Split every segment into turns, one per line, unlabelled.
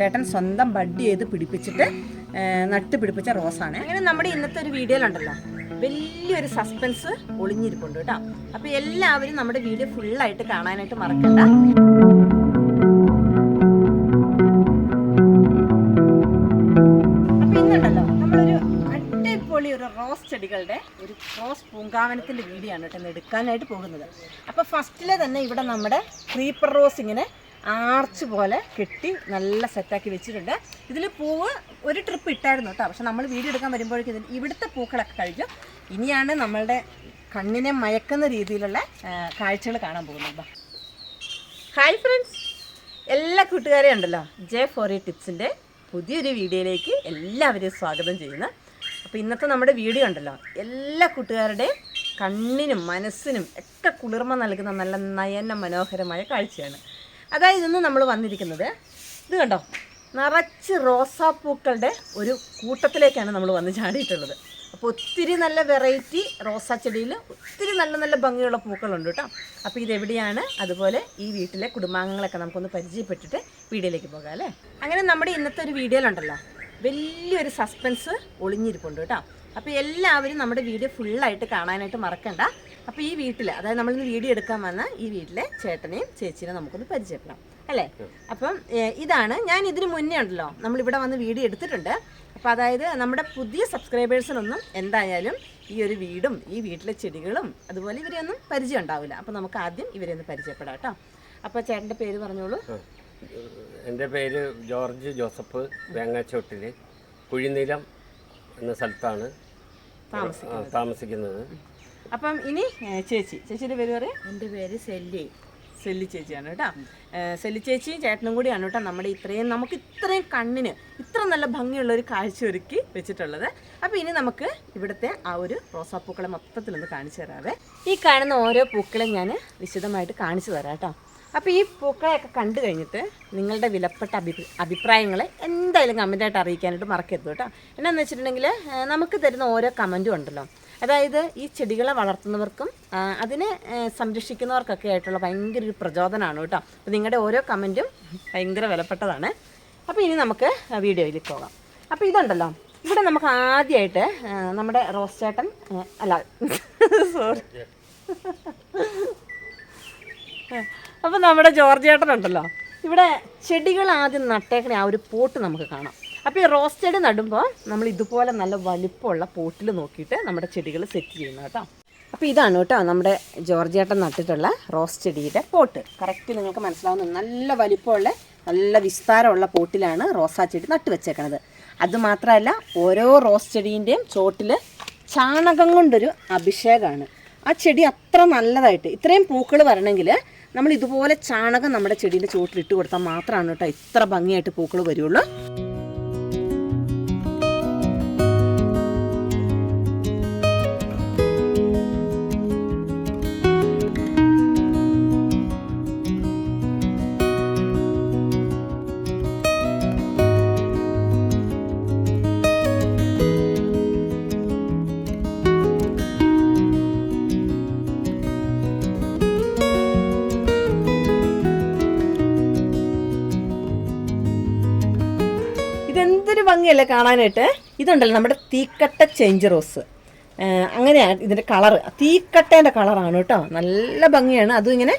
ചേട്ടൻ സ്വന്തം ബഡ് ചെയ്ത് പിടിപ്പിച്ചിട്ട് നട്ട് പിടിപ്പിച്ച റോസാണ്. അങ്ങനെ നമ്മുടെ ഇന്നത്തെ ഒരു വീഡിയോയിലുണ്ടല്ലോ. വലിയൊരു സസ്പെൻസ് ഒളിഞ്ഞിരിപ്പുണ്ട് കേട്ടോ. അപ്പോൾ എല്ലാവരും നമ്മുടെ വീഡിയോ ഫുള്ളായിട്ട് കാണാനായിട്ട് മറക്കണ്ട. റോസ് ചെടികളുടെ ഒരു റോസ് പൂങ്കാവനത്തിന്റെ വീഡിയോ ആണ് കേട്ടോ എടുക്കാനായിട്ട് പോകുന്നത്. അപ്പൊ ഫസ്റ്റിലെ തന്നെ ഇവിടെ നമ്മുടെ ക്രീപ്പർ റോസ് ഇങ്ങനെ ആർച്ച് പോലെ കെട്ടി നല്ല സെറ്റാക്കി വെച്ചിട്ടുണ്ട്. ഇതിൽ പൂവ് ഒരു ട്രിപ്പ് ഇട്ടായിരുന്നു കേട്ടോ പക്ഷെ നമ്മൾ വീഡിയോ എടുക്കാൻ വരുമ്പോഴേക്കും ഇതിൽ ഇവിടുത്തെ പൂക്കളൊക്കെ കഴിഞ്ഞു. ഇനിയാണ് നമ്മളുടെ കണ്ണിനെ മയക്കുന്ന രീതിയിലുള്ള കാഴ്ചകൾ കാണാൻ പോകുന്നത് ഹായ് ഫ്രണ്ട്സ് എല്ലാ കൂട്ടുകാരെയും ഉണ്ടല്ലോ? ജെ ഫോർ എ ടിപ്സിന്റെ പുതിയൊരു വീഡിയോയിലേക്ക് എല്ലാവരെയും സ്വാഗതം ചെയ്യുന്നു. അപ്പോൾ ഇന്നത്തെ നമ്മുടെ വീഡിയോ ഉണ്ടല്ലോ? എല്ലാ കൂട്ടുകാരുടെയും കണ്ണിനും മനസ്സിനും ഒക്കെ കുളിർമ നൽകുന്ന നല്ല നയന മനോഹരമായ കാഴ്ചയാണ്. അതായത് ഇന്ന് നമ്മൾ വന്നിരിക്കുന്നത് ഇത് കണ്ടോ? നിറച്ച് റോസാപ്പൂക്കളുടെ ഒരു കൂട്ടത്തിലേക്കാണ് നമ്മൾ വന്ന് ചാടിയിട്ടുള്ളത്. അപ്പോൾ ഒത്തിരി നല്ല വെറൈറ്റി റോസാ ചെടിയിൽ ഒത്തിരി നല്ല നല്ല ഭംഗിയുള്ള പൂക്കളുണ്ട് കേട്ടോ. അപ്പോൾ ഇതെവിടെയാണ്? അതുപോലെ ഈ വീട്ടിലെ കുടുംബാംഗങ്ങളൊക്കെ നമുക്കൊന്ന് പരിചയപ്പെട്ടിട്ട് വീഡിയോയിലേക്ക് പോകാം അല്ലേ? അങ്ങനെ നമ്മുടെ ഇന്നത്തെ ഒരു വീഡിയോയിലുണ്ടല്ലോ വലിയൊരു സസ്പെൻസ് ഒളിഞ്ഞിരിപ്പുണ്ട് കേട്ടോ. അപ്പോൾ എല്ലാവരും നമ്മുടെ വീഡിയോ ഫുള്ളായിട്ട് കാണാനായിട്ട് മറക്കണ്ട. അപ്പോൾ ഈ വീട്ടിൽ അതായത് നമ്മളിന്ന് വീഡിയോ എടുക്കാൻ വന്ന ഈ വീട്ടിലെ ചേട്ടനെയും ചേച്ചിനെ നമുക്കൊന്ന് പരിചയപ്പെടാം. അല്ലേ? അപ്പം ഇതാണ് ഞാൻ ഇതിന് മുന്നേ ഉണ്ടല്ലോ നമ്മളിവിടെ വന്ന് വീഡിയോ എടുത്തിട്ടുണ്ട്. അപ്പോൾ അതായത് നമ്മുടെ പുതിയ സബ്സ്ക്രൈബേഴ്സിനൊന്നും എന്തായാലും ഈ ഒരു വീടും ഈ വീട്ടിലെ ചെടികളും അതുപോലെ ഇവരെയൊന്നും പരിചയം ഉണ്ടാവില്ല. അപ്പോൾ നമുക്ക് ആദ്യം ഇവരെ ഒന്ന് പരിചയപ്പെടാം കേട്ടോ. അപ്പോൾ ചേട്ടന്റെ പേര് പറഞ്ഞോളൂ.
എന്റെ പേര് ജോർജ് ജോസഫ് വേങ്ങാച്ചോട്ടിൽ കുഴിനിലം എന്ന സ്ഥലത്താണ് താമസിക്കുന്നത്.
അപ്പം ഇനി ചേച്ചി. ചേച്ചിയുടെ പേര് പറയാം.
എന്റെ പേര് സെല്ലി.
സെല്ലി ചേച്ചിയാണ് കേട്ടോ. സെല്ലി ചേച്ചിയും ചേട്ടനും കൂടിയാണ് കേട്ടോ നമ്മുടെ ഇത്രയും നമുക്ക് ഇത്രയും കണ്ണിന് ഇത്ര നല്ല ഭംഗിയുള്ള ഒരു കാഴ്ച ഒരുക്കി വെച്ചിട്ടുള്ളത്. അപ്പോൾ ഇനി നമുക്ക് ഇവിടുത്തെ ആ ഒരു റോസാപ്പൂക്കളെ മൊത്തത്തിലൊന്ന് കാണിച്ചു തരാവേ. ഈ കാണുന്ന ഓരോ പൂക്കളെ ഞാൻ വിശദമായിട്ട് കാണിച്ചു തരാം കേട്ടോ. അപ്പോൾ ഈ പൂക്കളെയൊക്കെ കണ്ടു കഴിഞ്ഞിട്ട് നിങ്ങളുടെ വിലപ്പെട്ട അഭി അഭിപ്രായങ്ങൾ എന്തായാലും കമന്റായിട്ട് അറിയിക്കാനായിട്ട് മറക്കരുത് കേട്ടോ. എന്നാന്ന് വെച്ചിട്ടുണ്ടെങ്കിൽ നമുക്ക് തരുന്ന ഓരോ കമന്റും ഉണ്ടല്ലോ. അതായത് ഈ ചെടികളെ വളർത്തുന്നവർക്കും അതിനെ സംരക്ഷിക്കുന്നവർക്കൊക്കെ ആയിട്ടുള്ള ഭയങ്കര ഒരു പ്രചോദനമാണ് കേട്ടോ. അപ്പോൾ നിങ്ങളുടെ ഓരോ കമന്റും ഭയങ്കര വിലപ്പെട്ടതാണ്. അപ്പോൾ ഇനി നമുക്ക് വീഡിയോയിലേക്ക് പോകാം. അപ്പോൾ ഇതുണ്ടല്ലോ ഇവിടെ നമുക്ക് ആദ്യമായിട്ട് നമ്മുടെ റോസ് ചേട്ടൻ അല്ല സോറി അപ്പോൾ നമ്മുടെ ജോർജ് ചേട്ടൻ ഉണ്ടല്ലോ ഇവിടെ ചെടികൾ ആദ്യം നട്ടേക്കണ ആ ഒരു പോട്ട് നമുക്ക് കാണാം. അപ്പോൾ ഈ റോസ് ചെടി നടുമ്പോൾ നമ്മൾ ഇതുപോലെ നല്ല വലിപ്പമുള്ള പോട്ടിൽ നോക്കിയിട്ട് നമ്മുടെ ചെടികൾ സെറ്റ് ചെയ്യുന്നത് കേട്ടോ. അപ്പോൾ ഇതാണ് കേട്ടോ നമ്മുടെ ജോർജിയേട്ടൻ നട്ടിട്ടുള്ള റോസ് ചെടിയുടെ പോട്ട്. കറക്റ്റ് നിങ്ങൾക്ക് മനസ്സിലാവുന്ന നല്ല വലിപ്പമുള്ള നല്ല വിസ്താരമുള്ള പോട്ടിലാണ് റോസാ ചെടി നട്ട് വെച്ചേക്കണത്. അതുമാത്രമല്ല ഓരോ റോസ് ചെടീന്റെയും ചോട്ടിൽ ചാണകം കൊണ്ടൊരു അഭിഷേകമാണ് ആ ചെടി അത്ര നല്ലതായിട്ട് ഇത്രയും പൂക്കൾ വരണമെങ്കിൽ നമ്മൾ ഇതുപോലെ ചാണകം നമ്മുടെ ചെടീന്റെ ചോട്ടിലിട്ട് കൊടുത്താൽ മാത്രമാണ് കേട്ടോ ഇത്ര ഭംഗിയായിട്ട് പൂക്കൾ വരുള്ളൂ. ഇതെന്തൊരു ഭംഗിയല്ലേ കാണാനായിട്ട്? ഇതുണ്ടല്ലോ നമ്മുടെ തീക്കട്ട ചേഞ്ച് റോസ് അങ്ങനെയാണ് ഇതിന്റെ കളറ് തീക്കട്ടേന്റെ കളറാണ് കേട്ടോ. നല്ല ഭംഗിയാണ്. അതും ഇങ്ങനെ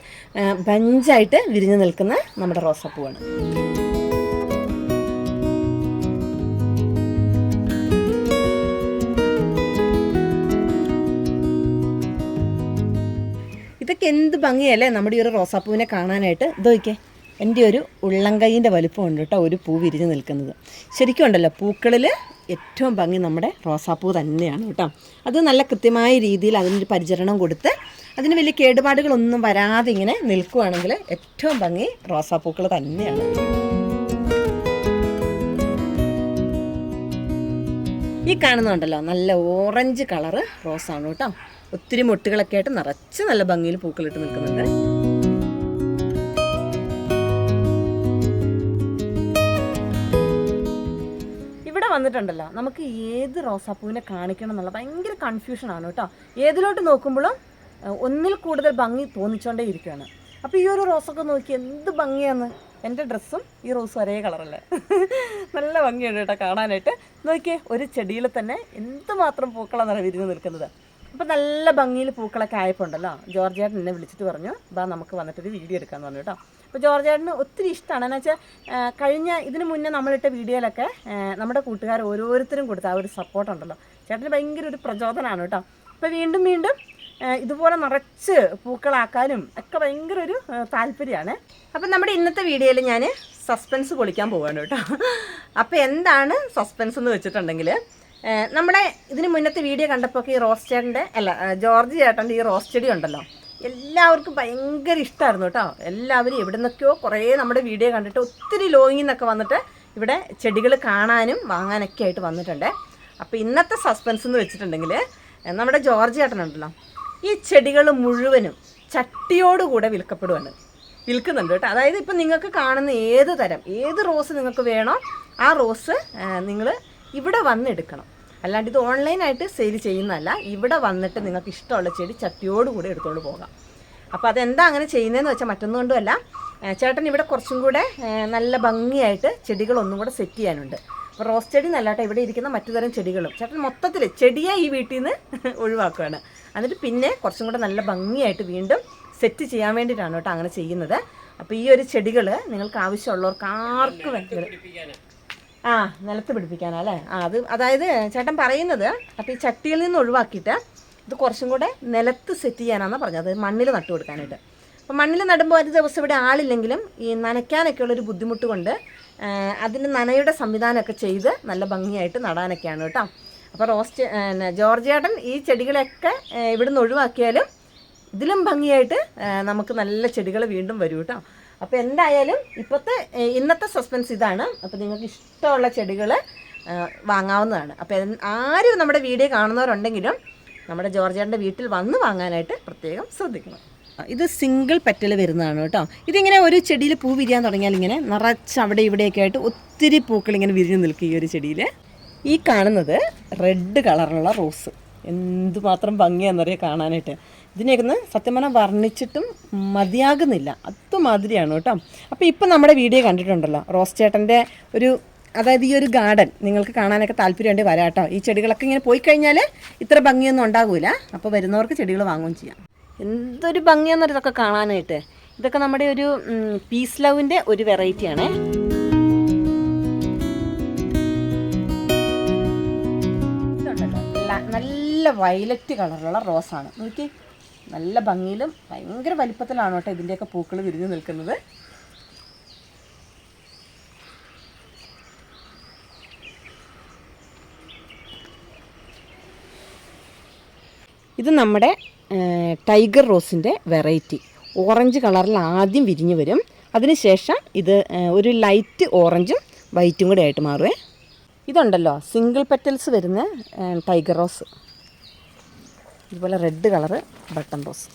ബഞ്ചായിട്ട് വിരിഞ്ഞു നിൽക്കുന്ന നമ്മുടെ റോസപ്പൂവാണ്. ഇതൊക്കെ എന്ത് ഭംഗിയല്ലേ നമ്മുടെ ഈ ഒരു റോസാപ്പൂവിനെ കാണാനായിട്ട്? ഇത് നോക്കിയേ. എന്റെ ഒരു ഉള്ളംകൈയിന്റെ വലിപ്പമുണ്ട് കേട്ടോ ഒരു പൂ വിരിഞ്ഞ് നിൽക്കുന്നത്. ശരിക്കും ഉണ്ടല്ലോ പൂക്കളിൽ ഏറ്റവും ഭംഗി നമ്മുടെ റോസാപ്പൂ തന്നെയാണ് കേട്ടോ. അത് നല്ല കൃത്യമായ രീതിയിൽ അതിനൊരു പരിചരണം കൊടുത്ത് അതിന് വലിയ കേടുപാടുകളൊന്നും വരാതെ ഇങ്ങനെ നിൽക്കുകയാണെങ്കിൽ ഏറ്റവും ഭംഗി റോസാപ്പൂക്കൾ തന്നെയാണ്. ഈ കാണുന്നുണ്ടല്ലോ നല്ല ഓറഞ്ച് കളറ് റോസാണ് കേട്ടോ. ഒത്തിരി മൊട്ടുകളൊക്കെ ആയിട്ട് നിറച്ച് നല്ല ഭംഗിയിൽ പൂക്കളിട്ട് നിൽക്കുന്നുണ്ട്. വന്നിട്ടുണ്ടല്ലോ. നമുക്ക് ഏത് റോസാപ്പൂവിനെ കാണിക്കണം എന്നുള്ള ഭയങ്കര കൺഫ്യൂഷനാണ് കേട്ടോ. ഏതിലോട്ട് നോക്കുമ്പോഴും ഒന്നിൽ കൂടുതൽ ഭംഗി തോന്നിച്ചോണ്ടേ ഇരിക്കുകയാണ് അപ്പോൾ ഈ ഒരു റോസൊക്കെ നോക്കി എന്ത് ഭംഗിയാന്ന്. എന്റെ ഡ്രസ്സും ഈ റോസും ഒരേ കളറല്ലേ? നല്ല ഭംഗിയുണ്ട് കേട്ടോ കാണാനായിട്ട്. നോക്കിയേ ഒരു ചെടിയിൽ തന്നെ എന്തുമാത്രം പൂക്കളാണ് വിരിഞ്ഞ് നിൽക്കുന്നത്. അപ്പോൾ നല്ല ഭംഗിയിൽ പൂക്കളൊക്കെ ആയപ്പോൾ ഉണ്ടല്ലോ ജോർജേട്ടൻ എന്നെ വിളിച്ചിട്ട് പറഞ്ഞു ബാ നമുക്ക് വന്നിട്ടൊരു വീഡിയോ എടുക്കാമെന്ന് പറഞ്ഞു കേട്ടോ. അപ്പോൾ ജോർജേട്ടന് ഒത്തിരി ഇഷ്ടമാണ് എന്ന് വെച്ചാൽ കഴിഞ്ഞ ഇതിന് മുന്നേ നമ്മളിട്ട വീഡിയോയിലൊക്കെ നമ്മുടെ കൂട്ടുകാർ ഓരോരുത്തരും കൊടുത്ത ആ ഒരു സപ്പോർട്ടുണ്ടല്ലോ ചേട്ടന് ഭയങ്കര ഒരു പ്രചോദനമാണ് കേട്ടോ. അപ്പോൾ വീണ്ടും വീണ്ടും ഇതുപോലെ നിറച്ച് പൂക്കളാക്കാനും ഒക്കെ ഭയങ്കര ഒരു താല്പര്യമാണ്. അപ്പം നമ്മുടെ ഇന്നത്തെ വീഡിയോയിൽ ഞാൻ സസ്പെൻസ് പൊളിക്കാൻ പോവാണ് കേട്ടോ. അപ്പോൾ എന്താണ് സസ്പെൻസ് എന്ന് വെച്ചിട്ടുണ്ടെങ്കിൽ നമ്മുടെ ഇതിന് മുന്നത്തെ വീഡിയോ കണ്ടപ്പോൾ ഈ റോസ് ചേട്ടന്റെ അല്ല ജോർജ് ചേട്ടന്റെ ഈ റോസ് ചെടി ഉണ്ടല്ലോ. എല്ലാവർക്കും ഭയങ്കര ഇഷ്ടമായിരുന്നു കേട്ടോ. എല്ലാവരും എവിടെ നിന്നൊക്കെയോ കുറേ നമ്മുടെ വീഡിയോ കണ്ടിട്ട് ഒത്തിരി ലോങ്ങിൽ നിന്നൊക്കെ വന്നിട്ട് ഇവിടെ ചെടികൾ കാണാനും വാങ്ങാനൊക്കെ ആയിട്ട് വന്നിട്ടുണ്ട്. അപ്പോൾ ഇന്നത്തെ സസ്പെൻസ് എന്ന് വെച്ചിട്ടുണ്ടെങ്കിൽ നമ്മുടെ ജോർജ് ചേട്ടനുണ്ടല്ലോ. ഈ ചെടികൾ മുഴുവനും ചട്ടിയോടുകൂടെ വിൽക്കപ്പെടുവാണ്. വിൽക്കുന്നുണ്ട് കേട്ടോ. അതായത് ഇപ്പം നിങ്ങൾക്ക് കാണുന്ന ഏത് തരം ഏത് റോസ് നിങ്ങൾക്ക് വേണോ ആ റോസ് നിങ്ങൾ ഇവിടെ വന്ന് എടുക്കണം. അല്ലാണ്ട് ഇത് ഓൺലൈനായിട്ട് സെയിൽ ചെയ്യുന്നതല്ല. ഇവിടെ വന്നിട്ട് നിങ്ങൾക്ക് ഇഷ്ടമുള്ള ചെടി ചട്ടിയോടുകൂടി എടുത്തുകൊണ്ട് പോകാം. അപ്പോൾ അതെന്താ അങ്ങനെ ചെയ്യുന്നതെന്ന് വെച്ചാൽ മറ്റൊന്നുകൊണ്ടുമല്ല ചേട്ടൻ ഇവിടെ കുറച്ചും കൂടെ നല്ല ഭംഗിയായിട്ട് ചെടികൾ ഒന്നും കൂടെ സെറ്റ് ചെയ്യാനുണ്ട്. അപ്പോൾ റോസ് ചെടി നല്ലാട്ടെ ഇവിടെ ഇരിക്കുന്ന മറ്റു തരം ചെടികളും. ചേട്ടൻ മൊത്തത്തിൽ ചെടിയെ ഈ വീട്ടിൽ നിന്ന് ഒഴിവാക്കുകയാണ്. എന്നിട്ട് പിന്നെ കുറച്ചും കൂടെ നല്ല ഭംഗിയായിട്ട് വീണ്ടും സെറ്റ് ചെയ്യാൻ വേണ്ടിയിട്ടാണ് കേട്ടോ അങ്ങനെ ചെയ്യുന്നത്. അപ്പോൾ ഈ ഒരു ചെടികൾ നിങ്ങൾക്ക് ആവശ്യമുള്ളവർക്ക് ആർക്ക് വേണമെങ്കിലും ആ നിലത്ത് പിടിപ്പിക്കാനല്ലേ? ആ അത് അതായത് ചേട്ടൻ പറയുന്നത് അപ്പോൾ ഈ ചട്ടിയിൽ നിന്ന് ഒഴിവാക്കിയിട്ട് ഇത് കുറച്ചും കൂടെ നിലത്ത് സെറ്റ് ചെയ്യാനാണെന്ന് പറഞ്ഞത്. മണ്ണിൽ നട്ടു കൊടുക്കാനായിട്ട്. അപ്പോൾ മണ്ണിൽ നടുമ്പോൾ ഒരു ദിവസം ഇവിടെ ആളില്ലെങ്കിലും ഈ നനയ്ക്കാനൊക്കെ ഉള്ളൊരു ബുദ്ധിമുട്ട് കൊണ്ട് അതിന് നനയുടെ സംവിധാനമൊക്കെ ചെയ്ത് നല്ല ഭംഗിയായിട്ട് നടാനൊക്കെയാണ് കേട്ടോ. അപ്പോൾ റോസ്റ്റ് ജോർജ് ചേട്ടൻ ഈ ചെടികളൊക്കെ ഇവിടുന്ന് ഒഴിവാക്കിയാലും ഇതിലും ഭംഗിയായിട്ട് നമുക്ക് നല്ല ചെടികൾ വീണ്ടും വരും കേട്ടോ. അപ്പോൾ എന്തായാലും ഇപ്പോഴത്തെ ഇന്നത്തെ സസ്പെൻസ് ഇതാണ്. അപ്പോൾ നിങ്ങൾക്ക് ഇഷ്ടമുള്ള ചെടികൾ വാങ്ങാവുന്നതാണ്. അപ്പോൾ ആരും നമ്മുടെ വീഡിയോ കാണുന്നവരുണ്ടെങ്കിലും നമ്മുടെ ജോർജേട്ടന്റെ വീട്ടിൽ വന്ന് വാങ്ങാനായിട്ട് പ്രത്യേകം ശ്രദ്ധിക്കണം. ഇത് സിംഗിൾ പെറ്റൽ വരുന്നതാണ് കേട്ടോ. ഇതിങ്ങനെ ഒരു ചെടിയിൽ പൂ വിരിയാൻ തുടങ്ങിയാൽ ഇങ്ങനെ നിറച്ച് അവിടെ ഇവിടെയൊക്കെ ആയിട്ട് ഒത്തിരി പൂക്കൾ ഇങ്ങനെ വിരിഞ്ഞു നിൽക്കും ഈ ഒരു ചെടിയിൽ. ഈ കാണുന്നത് റെഡ് കളറുള്ള റോസ് എന്തുമാത്രം ഭംഗിയാണെന്നറിയാം കാണാനായിട്ട്. ഇതിനെയൊക്കെ സത്യം പറഞ്ഞാൽ വർണിച്ചിട്ടും മതിയാകുന്നില്ല. അതുമാതിരിയാണ് കേട്ടോ. അപ്പോൾ ഇപ്പം നമ്മുടെ വീഡിയോ കണ്ടിട്ടുണ്ടല്ലോ റോസ് ചേട്ടന്റെ ഒരു അതായത് ഈ ഒരു ഗാർഡൻ. നിങ്ങൾക്ക് കാണാനൊക്കെ താല്പര്യമുണ്ട് വരാം കേട്ടോ. ഈ ചെടികളൊക്കെ ഇങ്ങനെ പോയി കഴിഞ്ഞാൽ ഇത്ര ഭംഗിയൊന്നും ഉണ്ടാകില്ല അപ്പോൾ വരുന്നവർക്ക് ചെടികൾ വാങ്ങുകയും ചെയ്യാം. എന്തൊരു ഭംഗിയാണെന്നൊരു ഇതൊക്കെ കാണാനായിട്ട്. ഇതൊക്കെ നമ്മുടെ ഒരു പീസ് ലവിന്റെ ഒരു വെറൈറ്റിയാണ് നല്ല വയലറ്റ് കളറുള്ള റോസാണ്. നോക്കി നല്ല ഭംഗിയിലും ഭയങ്കര വലിപ്പത്തിലാണ് കേട്ടോ ഇതിന്റെയൊക്കെ പൂക്കൾ വിരിഞ്ഞു നിൽക്കുന്നത്. ഇത് നമ്മുടെ ടൈഗർ റോസിന്റെ വെറൈറ്റി. ഓറഞ്ച് കളറിൽ ആദ്യം വിരിഞ്ഞു വരും. അതിനുശേഷം ഇത് ഒരു ലൈറ്റ് ഓറഞ്ചും വൈറ്റും കൂടെ ആയിട്ട് മാറുവേ. ഇതുണ്ടല്ലോ സിംഗിൾ പെറ്റൽസ് വരുന്ന ടൈഗർ റോസ്. ഇതുപോലെ റെഡ് കളറ് ബട്ടൺ റോസ്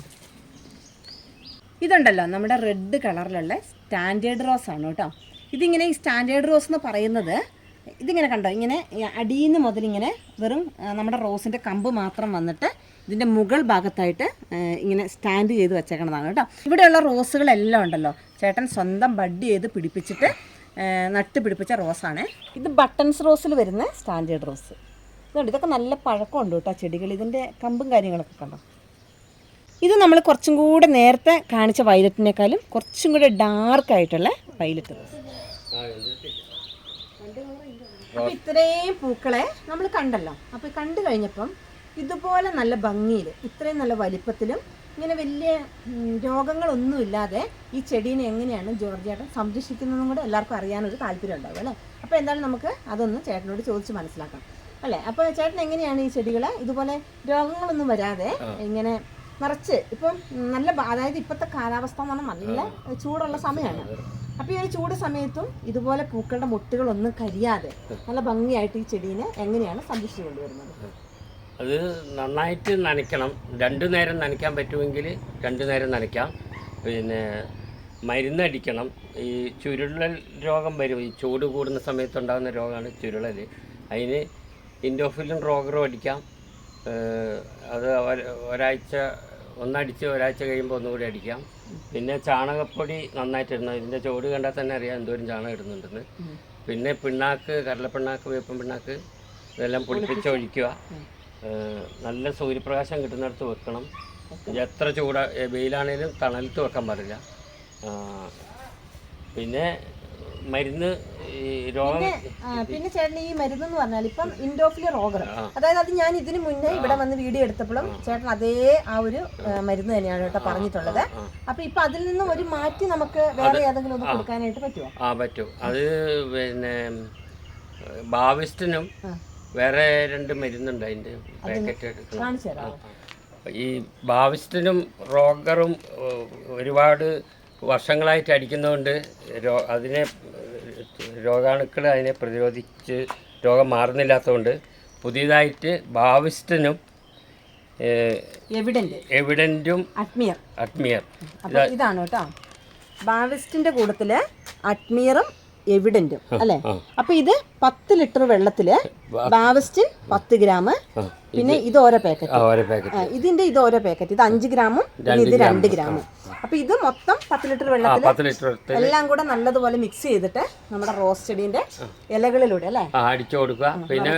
ഇതുണ്ടല്ലോ നമ്മുടെ റെഡ് കളറിലുള്ള സ്റ്റാൻഡേർഡ് റോസ് ആണ് കേട്ടോ. ഇതിങ്ങനെ ഈ സ്റ്റാൻഡേർഡ് റോസ് എന്ന് പറയുന്നത് ഇതിങ്ങനെ കണ്ടോ ഇങ്ങനെ അടിയിൽ നിന്ന് മുതൽ ഇങ്ങനെ വെറും നമ്മുടെ റോസിന്റെ കമ്പ് മാത്രം വന്നിട്ട് ഇതിന്റെ മുകൾ ഭാഗത്തായിട്ട് ഇങ്ങനെ സ്റ്റാൻഡ് ചെയ്ത് വെച്ചേക്കണതാണ് കേട്ടോ. ഇവിടെയുള്ള റോസുകളെല്ലാം ഉണ്ടല്ലോ ചേട്ടൻ സ്വന്തം ബഡ് ചെയ്ത് പിടിപ്പിച്ചിട്ട് നട്ട് പിടിപ്പിച്ച റോസാണ് ഇത് ബട്ടൺസ് റോസിൽ വരുന്ന സ്റ്റാൻഡേർഡ് റോസ് ഇതുണ്ട്. ഇതൊക്കെ നല്ല പഴക്കം ഉണ്ട് കേട്ടോ ചെടികൾ. ഇതിന്റെ കമ്പും കാര്യങ്ങളൊക്കെ കണ്ടോ? ഇത് നമ്മൾ കുറച്ചും കൂടെ നേരത്തെ കാണിച്ച വയലറ്റിനേക്കാളും കുറച്ചും കൂടെ ഡാർക്ക് ആയിട്ടുള്ള വയലറ്റ് അപ്പം ഇത്രയും പൂക്കളെ നമ്മൾ കണ്ടല്ലോ. അപ്പോൾ കണ്ടു കഴിഞ്ഞപ്പം ഇതുപോലെ നല്ല ഭംഗിയിൽ ഇത്രയും നല്ല വലിപ്പത്തിലും ഇങ്ങനെ വലിയ രോഗങ്ങളൊന്നുമില്ലാതെ ഈ ചെടീനെ എങ്ങനെയാണ് ജോർജിയേട്ടൻ സംരക്ഷിക്കുന്നതും കൂടെ എല്ലാവർക്കും അറിയാനൊരു താല്പര്യം ഉണ്ടാവും അല്ലേ? അപ്പോൾ എന്തായാലും നമുക്ക് അതൊന്ന് ചേട്ടനോട് ചോദിച്ച് മനസ്സിലാക്കാം. അല്ലേ? അപ്പൊ ചേട്ടൻ എങ്ങനെയാണ് ഈ ചെടികളെ? ഇതുപോലെ രോഗങ്ങളൊന്നും വരാതെ ഇങ്ങനെ നിറച്ച് ഇപ്പം നല്ല അതായത് ഇപ്പോഴത്തെ കാലാവസ്ഥ എന്ന് പറഞ്ഞാൽ നല്ല ചൂടുള്ള സമയമാണ്. അപ്പൊ ഈ ഒരു ചൂട് സമയത്തും ഇതുപോലെ പൂക്കളുടെ മുട്ടുകളൊന്നും കരിയാതെ നല്ല ഭംഗിയായിട്ട് ഈ ചെടീനെ എങ്ങനെയാണ് സംരക്ഷിച്ചു കൊണ്ടുവരുന്നത്?
അത് നന്നായിട്ട് നനയ്ക്കണം. രണ്ടു നേരം നനയ്ക്കാൻ പറ്റുമെങ്കിൽ രണ്ടു നേരം നനയ്ക്കാം. പിന്നെ മരുന്നടിക്കണം. ഈ ചുരുളൽ രോഗം വരും. ഈ ചൂട് കൂടുന്ന സമയത്തുണ്ടാകുന്ന രോഗമാണ് ചുരുളൽ അതിന് ഇൻഡോഫിലും റോഗറും അടിക്കാം. അത് ഒരാഴ്ച ഒന്നടിച്ച് ഒരാഴ്ച കഴിയുമ്പോൾ ഒന്നുകൂടി അടിക്കാം. പിന്നെ ചാണകപ്പൊടി നന്നായിട്ട് ഇടണം ഇതിന്റെ ചോട് കണ്ടാൽ തന്നെ അറിയാം എന്തോരം ചാണകം ഇടുന്നുണ്ടെന്ന്. പിന്നെ പിണ്ണാക്ക് കടലപ്പിണ്ണാക്ക് വേപ്പൻ പിണ്ണാക്ക് ഇതെല്ലാം പൊടിപ്പിച്ച് ഒഴിക്കുക. നല്ല സൂര്യപ്രകാശം കിട്ടുന്നിടത്ത് വെക്കണം. എത്ര ചൂട വെയിലാണേലും തണലത്ത് വെക്കാൻ പാടില്ല. പിന്നെ മരുന്ന് രോഗം
പിന്നെ ചേട്ടൻ ഈ മരുന്ന് എന്ന് പറഞ്ഞാൽ ഇപ്പം ഇൻഡോഫിലി റോഗർ അതായത് അത് ഞാൻ ഇതിനു മുന്നേ ഇവിടെ വന്ന് വീഡിയോ എടുത്തപ്പോഴും ചേട്ടൻ അതേ ആ ഒരു മരുന്ന് തന്നെയാണ് കേട്ടോ പറഞ്ഞിട്ടുള്ളത്. അപ്പൊ ഇപ്പൊ അതിൽ നിന്നും ഒരു മാറ്റി നമുക്ക് വേറെ ഏതെങ്കിലും ഒന്ന് കൊടുക്കാനായിട്ട് പറ്റുമോ
ആ പറ്റും. അത് പിന്നെ ബാവിസ്റ്റിനും വേറെ രണ്ട് മരുന്നുണ്ട് അതിന്റെ പാക്കറ്റ്
കാണിച്ചു
ഈ ബാവിസ്റ്റിനും റോഗറും ഒരുപാട് വർഷങ്ങളായിട്ട് അടിക്കുന്നതുകൊണ്ട് രോ അതിനെ രോഗാണുക്കൾ അതിനെ പ്രതിരോധിച്ച് രോഗം മാറുന്നില്ലാത്തതുകൊണ്ട് പുതിയതായിട്ട് ബാവിസ്റ്റിനും
എവിഡന്റും അഡ്മിയർ.
അഡ്മിയർ.
ഇതാണ് കേട്ടോ. ബാവിസ്റ്റിന്റെ കൂട്ടത്തിൽ അഡ്മിയറും എവിഡന്റും അല്ലെ. അപ്പൊ ഇത് പത്ത് ലിറ്റർ വെള്ളത്തിൽ ബാവസ്റ്റിൻ പത്ത് ഗ്രാം പിന്നെ ഇത് ഓരോ പാക്കറ്റ് ഇതിന്റെ ഇത് ഓരോ പാക്കറ്റ് ഇത് അഞ്ച് ഗ്രാമും പിന്നെ ഇത് രണ്ട് ഗ്രാമും. അപ്പൊ ഇത് മൊത്തം പത്ത് ലിറ്റർ വെള്ളത്തിൽ
വെള്ളത്തിൽ
എല്ലാം കൂടെ നല്ലതുപോലെ മിക്സ് ചെയ്തിട്ട് നമ്മുടെ റോസ് ചെടീന്റെ ഇലകളിലൂടെ അല്ലെ?
അടിച്ചു കൊടുക്കുക. പിന്നെ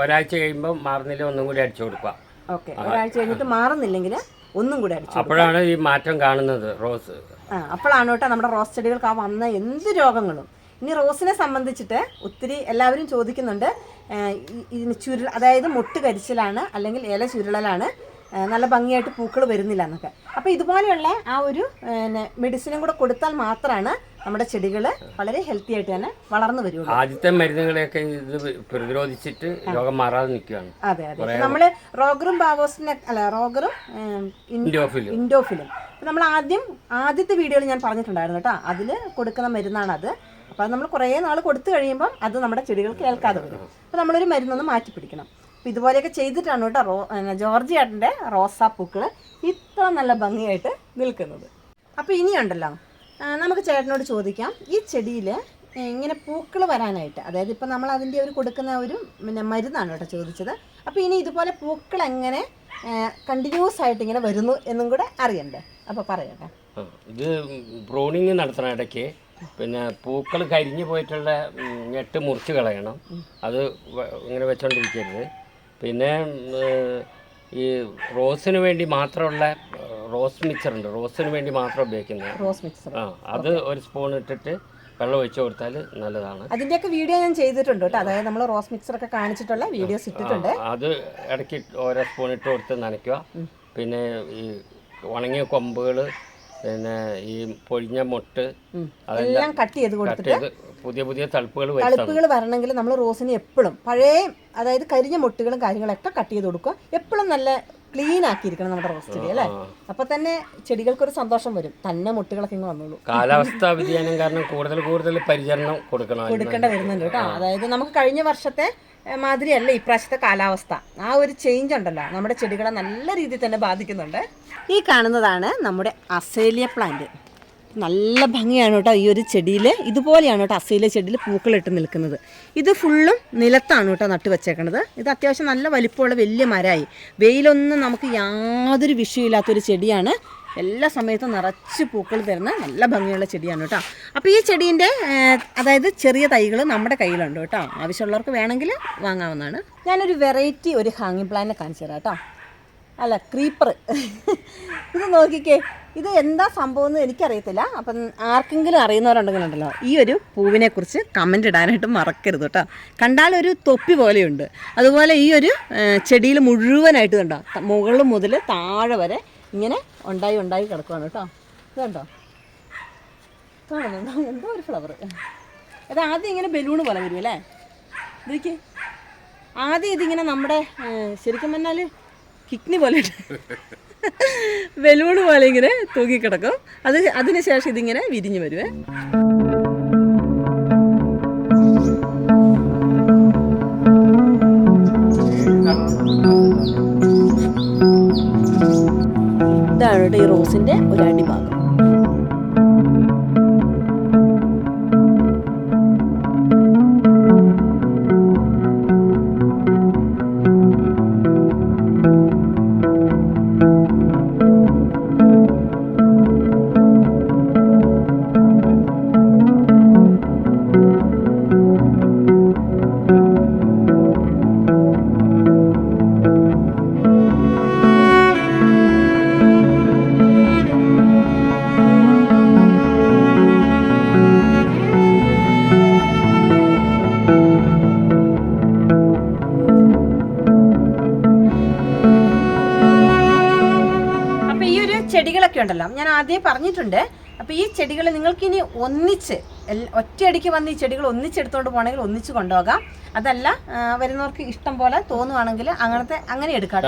ഒരാഴ്ച കഴിയുമ്പോൾ മാറുന്നില്ല ഒന്നും കൂടി അടിച്ചു കൊടുക്കുക.
ഓക്കെ. ഒരാഴ്ച കഴിഞ്ഞിട്ട് മാറുന്നില്ലെങ്കിൽ ഒന്നും കൂടെ അടിച്ചു
അപ്പോഴാണ് ഈ മാറ്റം കാണുന്നത് റോസ്.
ആ അപ്പോഴാണ് കേട്ടോ നമ്മുടെ റോസ് ചെടികൾക്ക് ആ വന്ന എന്ത് രോഗങ്ങളും. ഇനി റോസിനെ സംബന്ധിച്ചിട്ട് ഒത്തിരി എല്ലാവരും ചോദിക്കുന്നുണ്ട്. ഇതിന് ചുരുൾ അതായത് മുട്ട് കരിച്ചിലാണ് അല്ലെങ്കിൽ ഇല ചുരുളലാണ്. നല്ല ഭംഗിയായിട്ട് പൂക്കൾ വരുന്നില്ല എന്നൊക്കെ. അപ്പോൾ ഇതുപോലെയുള്ള ആ ഒരു മെഡിസിനും കൂടെ കൊടുത്താൽ മാത്രമാണ് നമ്മുടെ ചെടികൾ വളരെ ഹെൽത്തി ആയിട്ട് തന്നെ വളർന്നു വരുള്ളൂ.
ആദ്യത്തെ മരുന്നുകളെയൊക്കെ ഇത് പ്രതിരോധിച്ചിട്ട് രോഗം മാറാതെ നിൽക്കുകയാണ്.
അതെ അതെ. നമ്മൾ റോഗറും ബാവോസിനെ അല്ല റോഗറും ഉം, ഇൻഡോഫിലും. നമ്മൾ ആദ്യം ആദ്യത്തെ വീഡിയോയിൽ ഞാൻ പറഞ്ഞിട്ടുണ്ടായിരുന്നു കേട്ടോ. അതിൽ കൊടുക്കുന്ന മരുന്നാണത്. അപ്പോൾ അത് നമ്മൾ കുറേ നാൾ കൊടുത്തു കഴിയുമ്പം അത് നമ്മുടെ ചെടികൾക്ക് കേൾക്കാതെ വരും. അപ്പോൾ നമ്മളൊരു മരുന്നൊന്ന് മാറ്റി പിടിക്കണം. അപ്പോൾ ഇതുപോലെയൊക്കെ ചെയ്തിട്ടാണ് കേട്ടോ റോ ജോർജ് ഏട്ടന്റെ റോസാപ്പൂക്കൾ ഇത്ര നല്ല ഭംഗിയായിട്ട് നിൽക്കുന്നത്. അപ്പോൾ ഇനിയുണ്ടല്ലോ നമുക്ക് ചേട്ടനോട് ചോദിക്കാം ഈ ചെടിയിൽ ഇങ്ങനെ പൂക്കൾ വരാനായിട്ട് അതായത് ഇപ്പം നമ്മൾ അതിന്റെ ഒരു കൊടുക്കുന്ന ഒരു പിന്നെ മരുന്നാണ് കേട്ടോ ചോദിച്ചത്. അപ്പോൾ ഇനി ഇതുപോലെ പൂക്കൾ എങ്ങനെ കണ്ടിന്യൂസ് ആയിട്ട് ഇങ്ങനെ വരുന്നു എന്നും കൂടെ അറിയണ്ടേ? അപ്പോൾ പറയട്ടെ.
ഇത് ബ്രോണിങ് നടത്തണം ഇടയ്ക്ക്. പിന്നെ പൂക്കൾ കരിഞ്ഞു പോയിട്ടുള്ള ഞെട്ട് മുറിച്ച് കളയണം. അത് ഇങ്ങനെ വെച്ചോണ്ടിരിക്കരുത്. പിന്നെ ഈ റോസിന് വേണ്ടി മാത്രമുള്ള റോസ് മിക്സർ ഉണ്ട് റോസിന് വേണ്ടി മാത്രം ഉപയോഗിക്കുന്നത്
റോസ് മിക്സർ.
ആ അത് ഒരു സ്പൂൺ ഇട്ടിട്ട് വെള്ളം ഒഴിച്ചു കൊടുത്താൽ നല്ലതാണ്.
അതിന്റെയൊക്കെ വീഡിയോ ഞാൻ ചെയ്തിട്ടുണ്ട് കേട്ടോ. അതായത് നമ്മൾ റോസ് മിക്സർ ഒക്കെ കാണിച്ചിട്ടുള്ള വീഡിയോസ് ഇട്ടിട്ടുണ്ട്.
അത് ഇടയ്ക്ക് ഓരോ സ്പൂൺ ഇട്ട് കൊടുത്ത് നനയ്ക്കുക. പിന്നെ ഈ ഉണങ്ങിയ കൊമ്പുകൾ പിന്നെ ഈ പൊഴിഞ്ഞ മുട്ട് അതെല്ലാം
എല്ലാം കട്ട് ചെയ്ത് കൊടുത്തിട്ട്
പുതിയ പുതിയ തളിപ്പുകൾ
തളുപ്പുകൾ വരണമെങ്കിൽ നമ്മൾ റോസിന് എപ്പോഴും പഴയ അതായത് കരിഞ്ഞ മുട്ടുകളും കാര്യങ്ങളൊക്കെ കട്ട് ചെയ്ത് കൊടുക്കുക. എപ്പോഴും നല്ല ക്ലീൻ ആക്കിയിരിക്കണം നമ്മുടെ റോസ് ചെടി അല്ലേ. അപ്പൊ തന്നെ ചെടികൾക്കൊരു സന്തോഷം വരും. തന്നെ മുട്ടുകളൊക്കെ ഇങ്ങ് വന്നോളൂ.
കാലാവസ്ഥാ വ്യതിയാനം കാരണം കൂടുതൽ കൂടുതൽ പരിചരണം കൊടുക്കണം.
കൊടുക്കേണ്ട വരുന്നുണ്ട് കേട്ടോ. അതായത് നമുക്ക് കഴിഞ്ഞ വർഷത്തെ മാതിരിയല്ല ഇപ്രാവശ്യത്തെ കാലാവസ്ഥ. ആ ഒരു ചേഞ്ച് ഉണ്ടല്ലോ. നമ്മുടെ ചെടികളെ നല്ല രീതിയിൽ തന്നെ ബാധിക്കുന്നുണ്ട്. ഈ കാണുന്നതാണ് നമ്മുടെ അസേലിയ പ്ലാന്റ് നല്ല ഭംഗിയാണ് കേട്ടോ ഈ ഒരു ചെടിയിൽ ഇതുപോലെയാണ് കേട്ടോ അസേലിയ ചെടിയിൽ പൂക്കളിട്ട് നിൽക്കുന്നത്. ഇത് ഫുള്ളും നിലത്താണ് കേട്ടോ നട്ട് വെച്ചേക്കണത്. ഇത് അത്യാവശ്യം നല്ല വലിപ്പമുള്ള വലിയ മരമായി. വെയിലൊന്നും നമുക്ക് യാതൊരു വിഷയമില്ലാത്തൊരു ചെടിയാണ്. എല്ലാ സമയത്തും നിറച്ച് പൂക്കൾ തരുന്ന നല്ല ഭംഗിയുള്ള ചെടിയാണ് കേട്ടോ. അപ്പോൾ ഈ ചെടീന്റെ അതായത് ചെറിയ തൈകൾ നമ്മുടെ കയ്യിലുണ്ട് കേട്ടോ. ആവശ്യമുള്ളവർക്ക് വേണമെങ്കിൽ വാങ്ങാവുന്നതാണ്. ഞാനൊരു വെറൈറ്റി ഒരു ഹാങ്ങിങ് പ്ലാന്റ് കാണിച്ചു തരാം കേട്ടോ. അല്ല ക്രീപ്പർ. ഇത് നോക്കിക്കേ ഇത് എന്താ സംഭവം എന്ന് എനിക്കറിയത്തില്ല. അപ്പം ആർക്കെങ്കിലും അറിയുന്നവരുണ്ടെങ്കിൽ ഉണ്ടല്ലോ ഈ ഒരു പൂവിനെ കുറിച്ച് കമന്റ് ഇടാനായിട്ട് മറക്കരുത് കേട്ടോ. കണ്ടാൽ ഒരു തൊപ്പി പോലെയുണ്ട്. അതുപോലെ ഈ ഒരു ചെടിയിൽ മുഴുവനായിട്ട് കണ്ടോ മുകളിൽ മുതൽ താഴെ വരെ ഇങ്ങനെ ഉണ്ടായി ഉണ്ടായി കിടക്കുവാണ് കേട്ടോ. ഇതുണ്ടോ കാണുന്നുണ്ടോ? എന്തോ ഒരു ഫ്ലവർ അത് ആദ്യം ഇങ്ങനെ ബലൂണ് പോലെ വരും അല്ലേ? ഇതൊക്കെ ആദ്യം ഇതിങ്ങനെ നമ്മുടെ ശരിക്കും പറഞ്ഞാൽ കിഡ്നി പോലെ ബലൂണ് പോലെ ഇങ്ങനെ തൂങ്ങിക്കിടക്കും അത് അതിനുശേഷം ഇതിങ്ങനെ വിരിഞ്ഞു വരുവേ. ഇതാണ് ഈ റോസിന്റെ ഒരു അടിഭാഗം ചെടികളൊക്കെ ഉണ്ടല്ലോ. ഞാൻ ആദ്യം പറഞ്ഞിട്ടുണ്ട്. അപ്പോൾ ഈ ചെടികൾ നിങ്ങൾക്കിനി ഒന്നിച്ച് ഒറ്റയടിക്ക് വന്ന് ഈ ചെടികൾ ഒന്നിച്ചെടുത്തുകൊണ്ട് പോകണമെങ്കിൽ ഒന്നിച്ച് കൊണ്ടുപോകാം. അതല്ല വരുന്നവർക്ക് ഇഷ്ടം പോലെ തോന്നുവാണെങ്കിൽ അങ്ങനത്തെ അങ്ങനെ എടുക്കാം.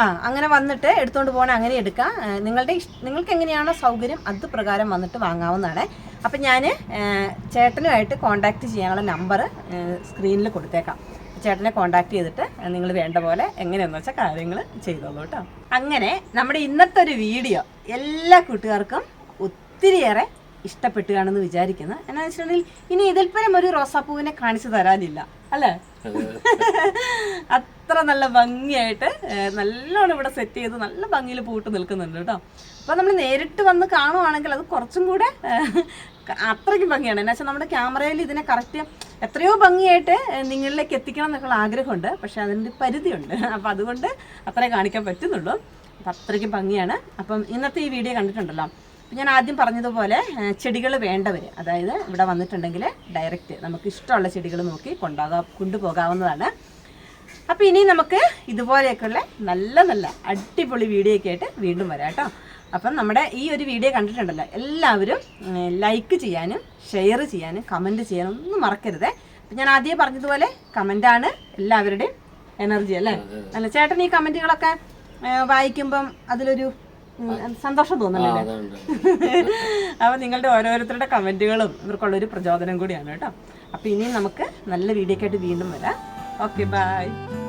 ആ അങ്ങനെ വന്നിട്ട് എടുത്തുകൊണ്ട് പോകണ അങ്ങനെ എടുക്കാം. നിങ്ങളുടെ നിങ്ങൾക്ക് എങ്ങനെയാണോ സൗകര്യം അത് പ്രകാരം വന്നിട്ട് വാങ്ങാവുന്നതാണ്. അപ്പം ഞാൻ ചേട്ടനുമായിട്ട് കോൺടാക്ട് ചെയ്യാനുള്ള നമ്പർ സ്ക്രീനിൽ കൊടുത്തേക്കാം. ചേട്ടനെ കോൺടാക്ട് ചെയ്തിട്ട് നിങ്ങൾ വേണ്ട പോലെ എങ്ങനെയാണെന്ന് വെച്ചാൽ കാര്യങ്ങൾ ചെയ്തോളൂ കേട്ടോ. അങ്ങനെ നമ്മുടെ ഇന്നത്തെ ഒരു വീഡിയോ എല്ലാ കൂട്ടുകാർക്കും ഒത്തിരിയേറെ ഇഷ്ടപ്പെട്ടു കാണുമെന്ന് വിചാരിക്കുന്നു. എന്നാ വെച്ചിട്ടുണ്ടെങ്കിൽ ഇനി ഇതിൽ പരം ഒരു റോസാപ്പൂവിനെ കാണിച്ചു തരാനില്ല അല്ലേ? അത്ര നല്ല ഭംഗിയായിട്ട് നല്ലോണം ഇവിടെ സെറ്റ് ചെയ്ത് നല്ല ഭംഗിയിൽ പൂട്ട് നിൽക്കുന്നുണ്ട് കേട്ടോ. അപ്പോൾ നമ്മൾ നേരിട്ട് വന്ന് കാണുവാണെങ്കിൽ അത് കുറച്ചും കൂടെ അത്രയ്ക്കും ഭംഗിയാണ്. എന്നാ വെച്ചാൽ നമ്മുടെ ക്യാമറയിൽ ഇതിനെ കറക്റ്റ് എത്രയോ ഭംഗിയായിട്ട് നിങ്ങളിലേക്ക് എത്തിക്കണം എന്നൊക്കെയുള്ള ആഗ്രഹമുണ്ട്. പക്ഷെ അതിന്റെ പരിധിയുണ്ട്. അപ്പോൾ അതുകൊണ്ട് അത്രേ കാണിക്കാൻ പറ്റുന്നുള്ളൂ. അപ്പം അത്രയ്ക്കും ഭംഗിയാണ്. അപ്പം ഇന്നത്തെ ഈ വീഡിയോ കണ്ടിട്ടുണ്ടല്ലോ. അപ്പം ഞാൻ ആദ്യം പറഞ്ഞതുപോലെ ചെടികൾ വേണ്ടവർ അതായത് ഇവിടെ വന്നിട്ടുണ്ടെങ്കിൽ ഡയറക്റ്റ് നമുക്ക് ഇഷ്ടമുള്ള ചെടികൾ നോക്കി കൊണ്ടാകാം കൊണ്ടുപോകാവുന്നതാണ്. അപ്പോൾ ഇനി നമുക്ക് ഇതുപോലെയൊക്കെയുള്ള നല്ല നല്ല അടിപൊളി വീഡിയോ ഒക്കെ ആയിട്ട് വീണ്ടും വരാം കേട്ടോ. അപ്പം നമ്മുടെ ഈ ഒരു വീഡിയോ കണ്ടിട്ടുണ്ടല്ലോ എല്ലാവരും ലൈക്ക് ചെയ്യാനും ഷെയർ ചെയ്യാനും കമന്റ് ചെയ്യാനും ഒന്നും മറക്കരുത്. അപ്പം ഞാൻ ആദ്യം പറഞ്ഞതുപോലെ കമന്റാണ് എല്ലാവരുടെയും എനർജി അല്ലേ? അല്ല ചേട്ടൻ ഈ കമന്റുകളൊക്കെ വായിക്കുമ്പം അതിലൊരു സന്തോഷം
ആ,
അപ്പം നിങ്ങളുടെ ഓരോരുത്തരുടെ കമന്റുകളും ഇവർക്കുള്ളൊരു പ്രചോദനം കൂടിയാണ് കേട്ടോ. അപ്പം ഇനിയും നമുക്ക് നല്ല വീഡിയോ ആയിട്ട് വീണ്ടും വരാം. Okay bye